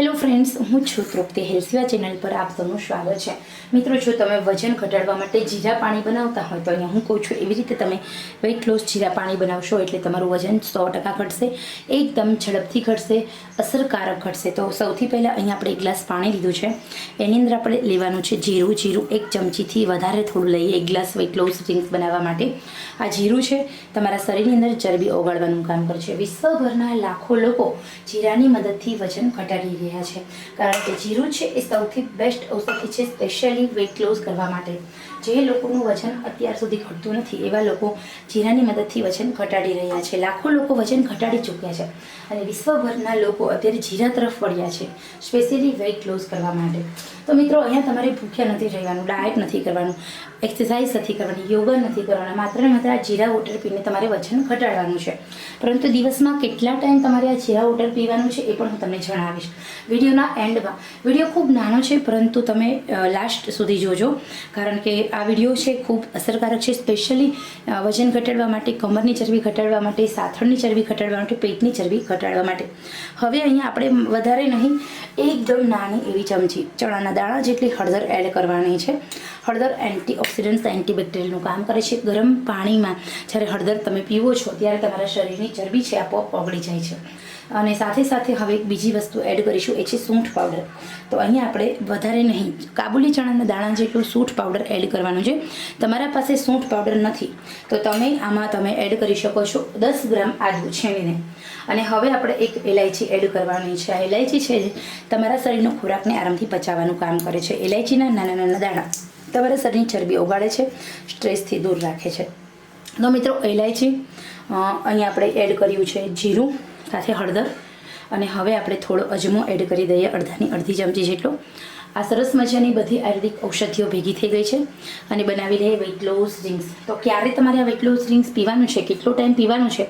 Hello friends હું છું તૃપ્તિ હેલ્સિયા channel પર આપ સૌનું સ્વાગત છે. મિત્રો, જો તમે વજન ઘટાડવા માટે જીરા પાણી બનાવતા હોય તો અહીંયા હું કહું છું, એવી રીતે તમે વેઇટ લોસ જીરા પાણી બનાવશો એટલે તમારું વજન સો ટકા ઘટશે, એકદમ ઝડપથી ઘટશે, અસરકારક ઘટશે. તો સૌથી પહેલાં અહીંયા આપણે એક ગ્લાસ પાણી લીધું છે. એની અંદર આપણે લેવાનું છે જીરું. જીરું એક ચમચીથી વધારે થોડું લઈએ, એક ગ્લાસ વેઇટ લોસ ડ્રિંક્સ બનાવવા માટે. આ જીરું છે, તમારા શરીરની અંદર ચરબી ઓગાળવાનું કામ કરે છે વિશ્વભરના લાખો લોકો જીરાની મદદથી વજન ઘટાડી રહ્યા છે. કારણ કે જીરું છે એ સૌથી બેસ્ટ ઔષધિ છે સ્પેશિયલી વેઇટ લોસ કરવા માટે. જે લોકોનું વજન અત્યાર સુધી ઘટતું નથી, એવા લોકો જીરાની મદદથી વજન ઘટાડી રહ્યા છે. લાખો લોકો વજન ઘટાડી ચૂક્યા છે. અને વિશ્વભરના લોકો અત્યારે જીરા તરફ વળ્યા છે સ્પેશિયલી વેઇટ લોસ કરવા માટે. તો મિત્રો, અહીંયા તમારે ભૂખ્યા નથી રહેવાનું ડાયટ નથી કરવાનું એક્સરસાઇઝ નથી કરવાની યોગા નથી કરવાના, માત્ર ને માત્ર આ જીરા વોટર પીને તમારે વજન ઘટાડવાનું છે. પરંતુ દિવસમાં કેટલા ટાઈમ તમારે આ જીરા વોટર પીવાનું છે એ પણ હું તમને જણાવીશ. વિડીયોના એન્ડમાં વીડિયો ખૂબ નાનો છે, પરંતુ તમે લાસ્ટ સુધી જોજો. કારણ કે આ વીડિયો છે, ખૂબ અસરકારક છે સ્પેશિયલી વજન ઘટાડવા માટે, કમરની ચરબી ઘટાડવા માટે, સાથળની ચરબી ઘટાડવા માટે, પેટની ચરબી ઘટાડવા માટે. હવે અહીંયા આપણે વધારે નહીં, એકદમ નાની એવી ચમચી, ચણાના દાણા જેટલી હળદર એડ કરવાની છે. હળદર એન્ટીઓક્સિડન્ટ એન્ટીબેક્ટેરિયલનું કામ કરે છે. ગરમ પાણીમાં જ્યારે હળદર તમે પીવો છો, ત્યારે તમારા શરીરની ચરબી છે, આપોઆપ ઓગળી જાય છે. અને સાથે સાથે હવે એક બીજી વસ્તુ એડ કરીશું, એ છે સૂંઠ પાવડર તો અહીંયા આપણે વધારે નહીં, કાબુલી ચણાના દાણા જેટલું સૂંઠ પાવડર એડ કરવાનું છે. તમારા પાસે સૂંઠ પાવડર નથી, તો તમે આમાં તમે એડ કરી શકો છો દસ ગ્રામ આદુ છીણીને. અને હવે આપણે એક એલાયચી એડ કરવાની છે. આ એલાયચી છે તમારા શરીરનો ખોરાકને આરામથી પચાવવાનું કામ કરે છે. એલાયચીના નાના નાના દાણા તમારા શરીરની ચરબી ઓગાળે છે, સ્ટ્રેસથી દૂર રાખે છે. તો મિત્રો એલાયચી અહીંયા આપણે એડ કર્યું છે જીરું સાથે હળદર. અને હવે આપણે થોડો અજમો એડ કરી દઈએ, અડધાની અડધી ચમચી જેટલો. આ સરસ મજાની બધી આયુર્વેદિક ઔષધિઓ ભેગી થઈ ગઈ છે. અને બનાવી લઈએ વેઇટ લોસ ડ્રિંક્સ તો ક્યારે તમારે આ વેઇટ લોસ ડ્રિંક્સ પીવાનું છે? કેટલો ટાઈમ પીવાનું છે?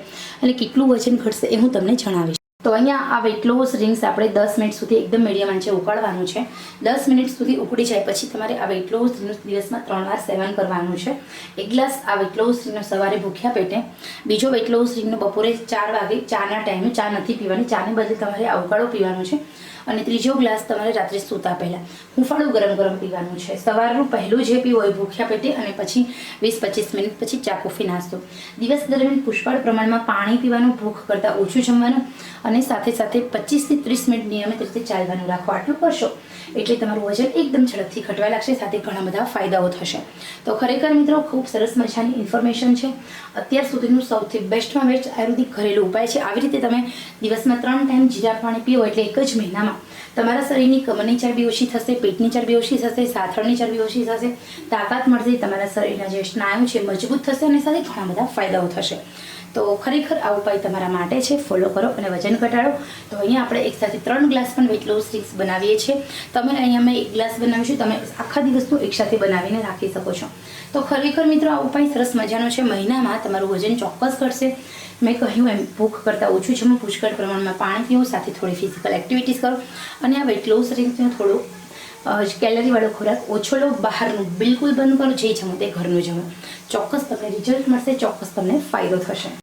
અને કેટલું વજન ઘટશે એ હું તમને જણાવીશ. તો અહીંયા આ વેઇટ લોસ ડ્રિંક્સ આપણે દસ મિનિટ સુધી એકદમ મીડિયમ આંચે ઉકાળવાનું છે. દસ મિનિટ સુધી ઉકળી જાય પછી તમારે આ વેઇટ લોસ દિવસમાં ત્રણ વાર સેવન કરવાનું છે. એક ગ્લાસ આ વેઇટ લોસ ડ્રિંકનો સવારે ભૂખ્યા પેટે. બીજો વેટલોસ લોસ ડ્રિંકનો બપોરે ચાર વાગે ચાના ટાઈમે ચા નથી પીવાની. ચાને બદલે તમારે આ ઉકાળો પીવાનો છે. અને ત્રીજો ગ્લાસ તમારે રાત્રે સૂતા પહેલાં. હુંફાળું ગરમ ગરમ પીવાનું છે. સવારનું પહેલું જે પીવું હોય ભૂખ્યા પેટે અને પછી વીસ પચીસ મિનિટ પછી ચા, કોફી, નાસ્તો. દિવસ દરમિયાન પુષ્કળ પ્રમાણમાં પાણી પીવાનું, ભૂખ કરતાં ઓછું જમવાનું અને સાથે સાથે પચીસથી ત્રીસ મિનિટ નિયમિત રીતે ચાલવાનું રાખો, આટલું કરશો એટલે તમારું વજન એકદમ ઝડપથી ઘટવા લાગશે, સાથે ઘણા બધા ફાયદાઓ થશે. તો ખરેખર મિત્રો, ખૂબ સરસ મજાની ઇન્ફોર્મેશન છે. અત્યાર સુધીનું સૌથી બેસ્ટમાં બેસ્ટ આયુર્વેદિક ઘરેલું ઉપાય છે. આવી રીતે તમે દિવસમાં ત્રણ ટાઈમ જીરા પાણી પીઓ એટલે એક જ મહિનામાં તમારા શરીરની કમરની ચરબી ઓછી થશે, પેટની ચરબી ઓછી થશે, સાથળની ચરબી ઓછી થશે, તાકાત મળશે, તમારા શરીરના જે સ્નાયુ છે મજબૂત થશે અને સાથે ઘણા બધા ફાયદાઓ થશે. તો ખરેખર આ ઉપાય તમારા માટે છે. ફોલો કરો અને વજન ઘટાડો. તો અહીંયા આપણે એક સાથે ત્રણ ગ્લાસ પણ વેટ લોસ ડ્રિંક્સ બનાવીએ છીએ. તમે અહીંયા મેં એક ગ્લાસ બનાવીશું તમે આખા દિવસનું એકસાથે બનાવીને રાખી શકો છો. તો ખરેખર મિત્રો આ ઉપાય સરસ મજાનો છે. મહિનામાં તમારું વજન ચોક્કસ ઘટશે. મેં કહ્યું એમ, ભૂખ કરતાં ઓછું જમો, પુષ્કળ પ્રમાણમાં પાણી પીવો સાથે થોડી ફિઝિકલ એક્ટિવિટીઝ કરો. અને આ વેટ લોસ ડ્રિંક્સને થોડું કેલરીવાળો ખોરાક ઓછો લો, બહારનું બિલકુલ બંધ કરો, જે જમો તે ઘરનું જમો. ચોક્કસ તમને રિઝલ્ટ મળશે, ચોક્કસ તમને ફાયદો થશે.